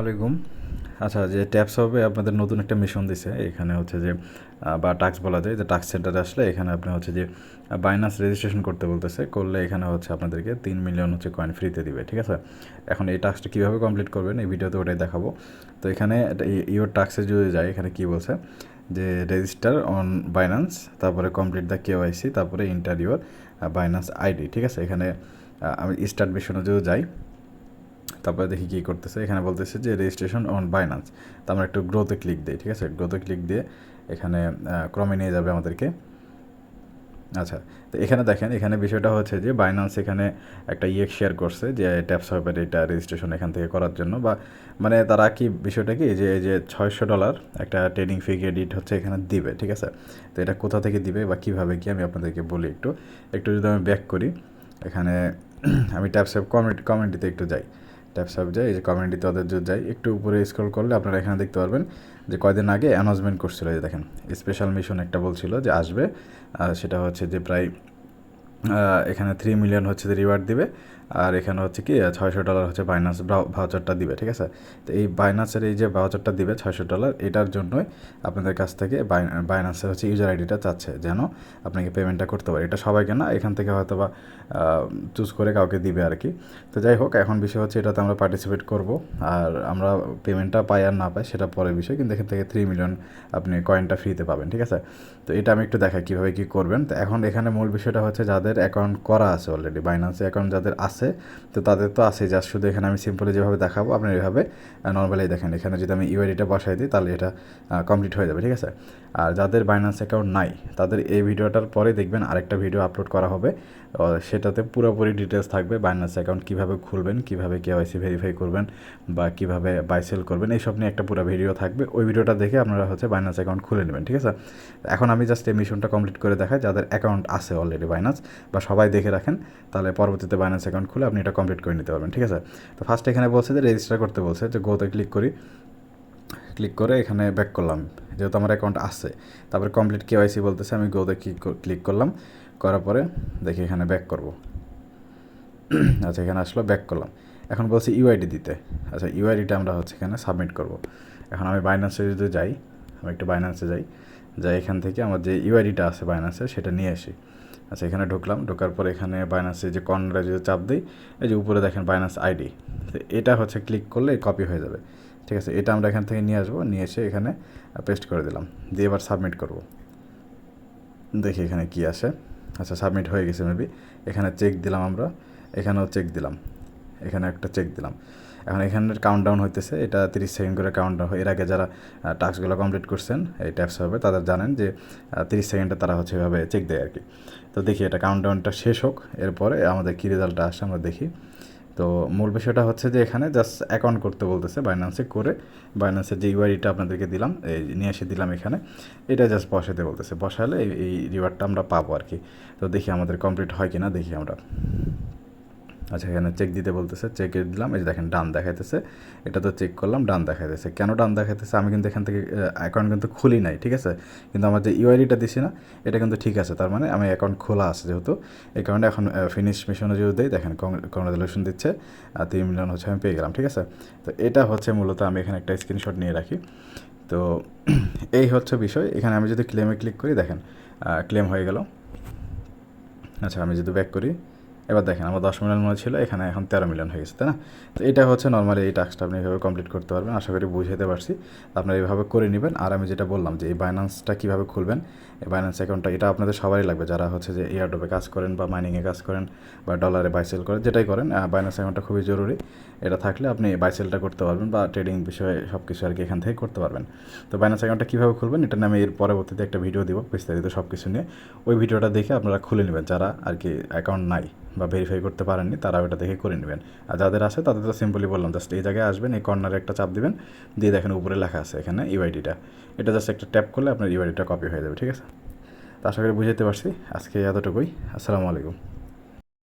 আলাইকুম। আচ্ছা যে ট্যাপস হবে আপনাদের নতুন একটা মিশন দিছে। এখানে হচ্ছে যে বা টাক্স বলা যায়, যে টাক্স সেন্টারে আসলে এখানে আপনি হচ্ছে যে বাইনান্স রেজিস্ট্রেশন করতে বলতেছে। করলে এখানে হচ্ছে আপনাদেরকে তিন মিলিয়ন হচ্ছে কয়েন ফ্রিতে দিবে, ঠিক আছে? এখন এই টাস্কটা কীভাবে কমপ্লিট করবেন, এই ভিডিওতে ওটাই দেখাবো। তো এখানে ইওর টাক্সে যদি যায়, এখানে কী বলছে? যে রেজিস্টার অন বাইনান্স তারপরে কমপ্লিট দ্য কেওয়াইসি তারপরে ইন্টার ইউর বাইনান্স আইডি ঠিক আছে? এখানে আমি স্টার্ট মিশনে যদি যাই তারপরে দেখি কী করতেছে, এখানে বলতেছে যে রেজিস্ট্রেশন অন বাইনান্স তো আমরা একটু গ্রোতে ক্লিক দিই, ঠিক আছে? গ্রোতে ক্লিক দিয়ে এখানে ক্রমে নিয়ে যাবে আমাদেরকে। আচ্ছা তো এখানে দেখেন, এখানে বিষয়টা হচ্ছে যে বাইনান্স এখানে একটা ইয়ে শেয়ার করছে যে ট্যাপস হবে এটা রেজিস্ট্রেশন এখান থেকে করার জন্য। বা মানে তারা কি, বিষয়টা কি? যে, এই যে ছয়শো ডলার একটা ট্রেডিং ফি ক্রেডিট হচ্ছে এখানে দিবে, ঠিক আছে? তো এটা কোথা থেকে দিবে বা কীভাবে কি আমি আপনাদেরকে বলি একটু। একটু যদি আমি ব্যাক করি, এখানে আমি ট্যাপস কমেন্ট কমেন্টিতে একটু যাই। ট্যাপস সাপ যায় এই যে কমিউনিটিতে ওদের যদি যায়, একটু উপরে স্ক্রল করলে আপনারা এখানে দেখতে পারবেন যে কয়দিন আগে অ্যানাউন্সমেন্ট করছিল যে দেখেন স্পেশাল মিশন একটা বলছিল যে আসবে সেটা হচ্ছে যে প্রায় এখানে থ্রি মিলিয়ন হচ্ছে রিওয়ার্ড দিবে, আর এখানে হচ্ছে কি ছয়শো ডলার হচ্ছে বাইনান্স ভাউচারটা দিবে, ঠিক আছে? তো এই বাইনান্সের এই যে ভাউচারটা দিবে ছয়শো ডলার এটার জন্যই আপনাদের কাছ থেকে বাইনান্সের হচ্ছে ইউজার আইডিটা চাচ্ছে, যেন আপনাকে পেমেন্টটা করতে পারে। এটা সবাইকে না, এখান থেকে হয়তো বা চুজ করে কাউকে দিবে আর কি। তো যাই হোক, এখন বিষয় হচ্ছে এটাতে আমরা পার্টিসিপেট করব, আর আমরা পেমেন্টটা পাই আর না পাই সেটা পরের বিষয়, কিন্তু এখান থেকে থ্রি মিলিয়ন আপনি কয়েনটা ফ্রিতে পাবেন, ঠিক আছে? তো এটা আমি একটু দেখাই কীভাবে কী করবেন। তো এখন এখানে মূল বিষয়টা হচ্ছে যাদের অ্যাকাউন্ট করা আছে অলরেডি বাইন্যান্সে অ্যাকাউন্ট যাদের আছে, তো তাদের তো আছে জাস্ট শুধু এখানে আমি সিম্পলি যেভাবে দেখাবো, আপনি এভাবে নর্মালি দেখেন, এখানে যদি আমি ইউআইডিটা বসাই দিই, তাহলে এটা কমপ্লিট হয়ে যাবে, ঠিক আছে? আর যাদের বাইন্যান্স অ্যাকাউন্ট নাই, তাদের এই ভিডিওটার পরে দেখবেন আরেকটা ভিডিও আপলোড করা হবে সেটাতে পুরোপুরি ডিটেলস থাকবে বাইন্যান্স অ্যাকাউন্ট কীভাবে খুলবেন, কীভাবে কেওয়াইসি ভেরিফাই করবেন, বা কীভাবে বাই সেল করবেন, এইসব নিয়ে একটা পুরো ভিডিও থাকবে, ওই ভিডিওটা দেখে আপনারা হচ্ছে বাইন্যান্স অ্যাকাউন্ট খুলে নেবেন, ঠিক আছে? এখন আমি জাস্ট এই মিশনটা কমপ্লিট করে দেখাই, যাদের অ্যাকাউন্ট আছে অলরেডি বাইন্যান্স বা সবাই দেখে রাখেন, তাহলে পরবর্তীতে বাইন্যান্স অ্যাকাউন্ট খুলে আপনি এটা কমপ্লিট করে নিতে পারবেন, ঠিক আছে? তো ফার্স্ট এখানে বলছে যে রেজিস্টার করতে বলছে যে গোতে ক্লিক করি। ক্লিক করে এখানে ব্যাক করলাম, যেহেতু আমার অ্যাকাউন্ট আছে। তারপরে কমপ্লিট কেওয়াইসি বলতেছে, আমি গোতে ক্লিক করলাম। করার পরে দেখি এখানে ব্যাক করব। আচ্ছা এখানে আসলো ব্যাক করলাম। এখন বলছি ইউআইডি দিতে। আচ্ছা ইউআইডিটা আমরা হচ্ছে এখানে সাবমিট করব। এখন আমি বাইন্যান্সে যদি যাই, আমি একটু বাইন্যান্সে যাই। যাই এখান থেকে আমার যে ইউআইডিটা আছে বাইন্যান্সে সেটা নিয়ে আসি। আচ্ছা এখানে ঢুকলাম, ঢোকার পর এখানে বাইন্যান্সে যে কর্নারে যদি চাপ দিই, এই যে উপরে দেখেন বাইন্যান্স আইডি। তো এটা হচ্ছে ক্লিক করলে কপি হয়ে যাবে। ঠিক আছে, এটা আমরা এখান থেকে নিয়ে আসব, নিয়ে এসে এখানে পেস্ট করে দিলাম। দিয়ে এবার সাবমিট করব। দেখি এখানে কি আসে। আচ্ছা সাবমিট হয়ে গেছে মেবি এখানে চেক দিলাম আমরা। এখানেও চেক দিলাম। এখানে একটা চেক দিলাম। এখন এখানের কাউন্ট ডাউন হইতেছে, এটা তিরিশ সেকেন্ড করে কাউন্ট ডাউন এর আগে যারা টাস্কগুলো কমপ্লিট করছেন, এই ট্যাক্স হবে, তাদের জানেন যে তিরিশ সেকেন্ডে তারা হচ্ছে এভাবে চেক দেয় আর কি তো দেখি এটা কাউন্ট ডাউনটা শেষ হোক, এরপরে আমাদের কী রেজাল্টটা আসে আমরা দেখি। তো মূল বিষয়টা হচ্ছে যে এখানে জাস্ট অ্যাকাউন্ট করতে বলতেছে বাইন্যান্সে করে বাইন্যান্সের যে ইউআইডিটা আপনাদেরকে দিলাম, এই নিয়ে এসে দিলাম এখানে, এটা জাস্ট বসাতে বলতেছে। বসালে এই রিওয়ার্ডটা আমরা পাবো আর কি তো দেখি আমাদের কমপ্লিট হয় কি না দেখি আমরা। আচ্ছা এখানে চেক দিতে বলতেছে চেক দিলাম, এই যে দেখেন ডান দেখাইতেছে। এটা তো চেক করলাম, ডান দেখাইতেছে। কেন ডান দেখাইতেছে? আমি কিন্তু এখান থেকে অ্যাকাউন্ট কিন্তু খুলি নাই, ঠিক আছে? কিন্তু আমার যে ইউআইডিটা দিছি না, এটা কিন্তু ঠিক আছে। তার মানে আমি অ্যাকাউন্ট খোলা আছে যেহেতু। এই কারণে এখন ফিনিশ মিশনে যদি দেই, দেখেন কংগ্রেচুলেশন দিচ্ছে, আর তিন মিলিয়ন হচ্ছে আমি পেয়ে গেলাম, ঠিক আছে? তো এটা হচ্ছে মূলত আমি এখানে একটা স্ক্রিনশট নিয়ে রাখি। তো এই হচ্ছে বিষয়। এখানে আমি যদি ক্লেমে ক্লিক করি, দেখেন ক্লেম হয়ে গেল। আচ্ছা আমি যদি ব্যাক করি এবার দেখেন, আমার দশ মিলিয়ন মনে ছিল, এখানে এখন তেরো মিলিয়ন হয়ে গেছে, তাই না? তো এটা হচ্ছে নর্মালি এই টাস্কটা আপনি এইভাবে কমপ্লিট করতে পারবেন, আশা করি বুঝাতে পারছি। আপনারা এইভাবে করে নেবেন, আর আমি যেটা বললাম যে এই বাইন্যান্সটা কীভাবে খুলবেন, এই বাইন্যান্স অ্যাকাউন্টটা এটা আপনাদের সবারই লাগবে, যারা হচ্ছে যে এয়ারডোপে কাজ করেন বা মাইনিংয়ে কাজ করেন বা ডলারে বাইসেল করেন, যেটাই করেন বাইন্যান্স অ্যাকাউন্টটা খুবই জরুরি। এটা থাকলে আপনি বাইসেলটা করতে পারবেন বা ট্রেডিং বিষয়ে সব কিছু আর কি এখান থেকে করতে পারবেন। তো বাইন্যান্স অ্যাকাউন্টটা কীভাবে খুলবেন, এটা আমি এর পরবর্তীতে একটা ভিডিও দিব, বিস্তারিত সব কিছু নিয়ে। ওই ভিডিওটা দেখে আপনারা খুলে নেবেন, যারা আর কি অ্যাকাউন্ট নাই। বা ভেরিফাই করতে পারেননি তারা ওটা দেখে করে নেবেন। আর যাদের আছে, তাদের তো সিম্পলি বললাম জাস্ট এই জায়গায় আসবেন, এই কর্নারে একটা চাপ দিবেন, দিয়ে দেখেন উপরে লেখা আছে এখানে ইউআইডিটা এটা জাস্ট একটা ট্যাপ করলে আপনার ইউআইডিটা কপি হয়ে যাবে, ঠিক আছে? তো আশা করি বুঝাতে পারছি, আজকে এতটুকুই। আসসালামু আলাইকুম।